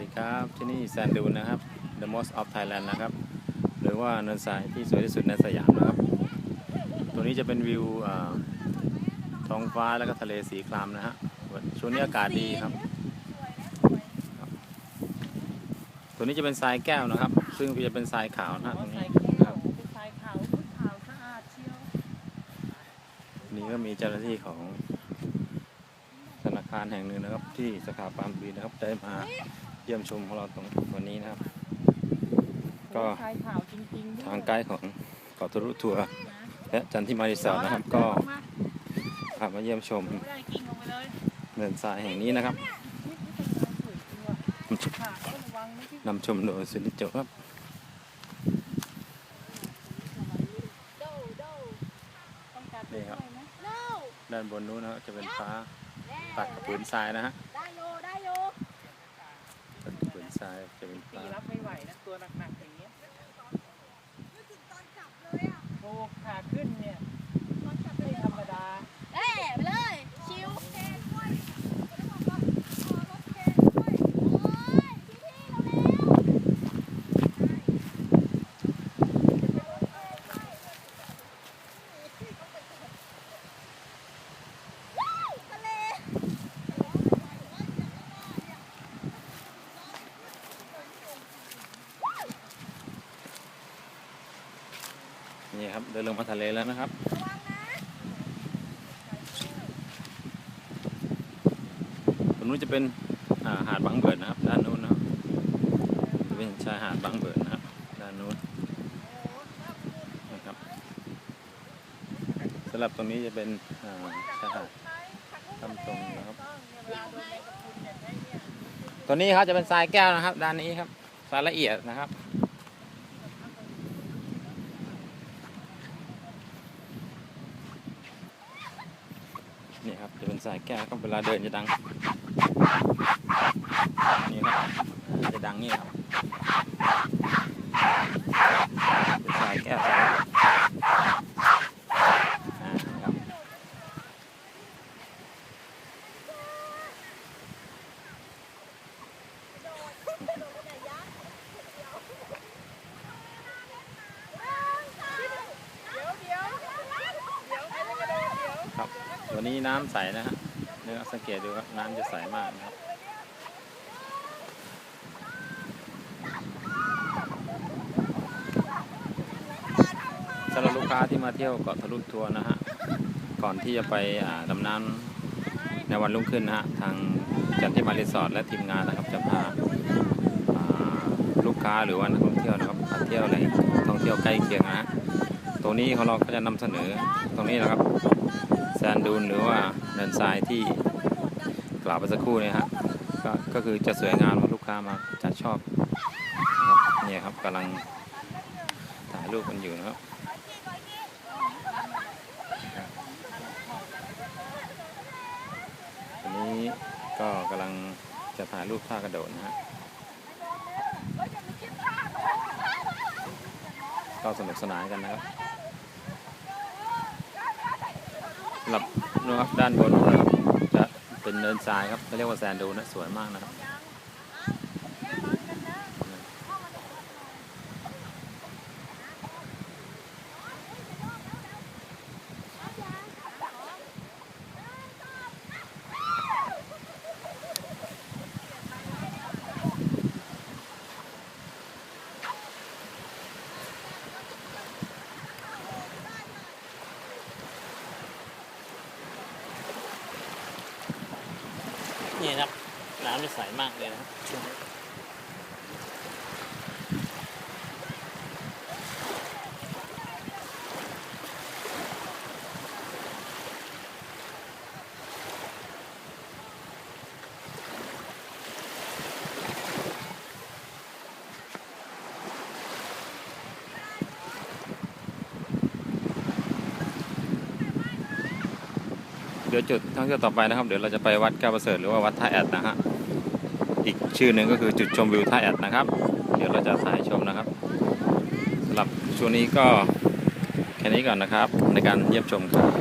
ดีครับที่นี่แซนดูนนะครับ The Most of Thailand นะครับ หรือว่าเนินทรายที่สวยที่สุดในสยามนะครับ ตัวนี้จะเป็นวิวอ่าท้องฟ้าแล้วก็ทะเลสีครามนะฮะช่วงนี้อากาศดีครับ ตัวนี้จะเป็นทรายแก้วนะครับ ซึ่งจะเป็นทรายขาวนะฮะตรงนี้นะครับทรายขาวชุดขาวสะอาดเชียวนี่ก็มีเจ้าหน้าที่ของธนาคารแห่งหนึ่งนะครับ ที่สาขาปรามบุรีนะครับได้มาเยี่ยมชมของเราตรงวันนี้นะครับ ก็ทรายขาวจริงๆด้วยทางไกด์ของเกาะทะลุทัวร์และจันทิมารีสอร์ทนะครับก็พามาเยี่ยมชมไม่ได้กิ่งลงไปเลยเนินทรายแห่งนี้นะครับนี่คือทรายสวยจริงว่ะขาก็ระวังไม่ใช่นำชมโดยสุนิจโจครับต้องการนี่ครับด้วยนะด้านบนนู้นนะครับจะเป็นฟ้าตัดกับผืนทรายนะฮะได้โยได้โย ตัดกับผืนทรายจะเป็นตีฟ้ารับไม่ไหวนะตัวหนักๆอย่างเงี้ยนึกถึงตอนกลับเลยอะ โอ้ขาขึ้นเนี่ย ไม่ธรรมดา เอ้ไปเลย ชิวเทนด้วยรถเทนด้วยโอ้ยพี่พี่เราแล้วว้าวทะเล นี่ ครับ เดินลงมาทะเลแล้วนะครับตรงนู้นจะเป็นาหาดบางเบิดนะครับ ด้านนู้นนะจะเป็นชายหาดบางเบิดนะครับ ด้านนู้นนะครับสำหรับตรงนี้จะเป็นาชายหาดตำตรงนะครับเวลาโดนแมงกะพรุนเนี่ยใช้เนี่ยตัวนี้ครับจะเป็นทรายแก้วนะครับ ด้านนี้ครับทรายละเอียดนะครับ นี่ครับจะเป็นสายแก้วก็เวลาเดินจะดัง นี่ครับจะดังนี่ครับเป็นทรายแก้วทรายอ่าครับ เดี๋ยวเดี๋ยวเดี๋ยวใครจะกระโดดเดี๋ยว ครับ วันนี้น้ำใสนะฮะเนี่ยสังเกตดูครับน้ำจะใสมากนะครับสำหรับลูกค้าที่มาเที่ยวเกาะทะลุทัวร์นะฮะก่อนที่จะไปดำน้ำในวันรุ่งขึ้นนะฮะทางจันทิมารีสอร์ทและทีมงานนะครับจะพาาลูกค้าหรือว่านักท่องเที่ยวนะครับมาเที่ยวแหล่งท่องเที่ยวใกล้เคียงนะฮะตรงนี้ของเราก็จะนำเสนอตรงนี้นะครับ ซนดูนหรือว่าเนินทรายที่กล่าวไปสักครู่เนี่ยฮะก็ก็คือจะสวยงามลูกค้ามาจะชอบนะครับเนี่ยครับกำลังถ่ายรูปกันอยู่นะครับตอนนี้ก็กำลังจะถ่ายรูปท่ากระโดดนะฮะก็สนุกสนานกันนะครับ สำหรับนู่นครับด้านบนนะครับจะเป็นเนินทรายครับเขาเรียกว่าแซนดูนะสวยมากนะครับ นี่ครับน้ำจะใสมากเลยนะครับ เดี๋ยวจุดท่องเที่ยวต่อไปนะครับ เดี๋ยวเราจะไปวัดแก้วประเสริฐหรือว่าวัดท่าแอดนะฮะอีกชื่อหนึ่งก็คือจุดชมวิวท่าแอดนะครับ เดี๋ยวเราจะถ่ายชมนะครับสำหรับช่วงนี้ก็แค่นี้ก่อนนะครับ ในการเยี่ยมชมครับ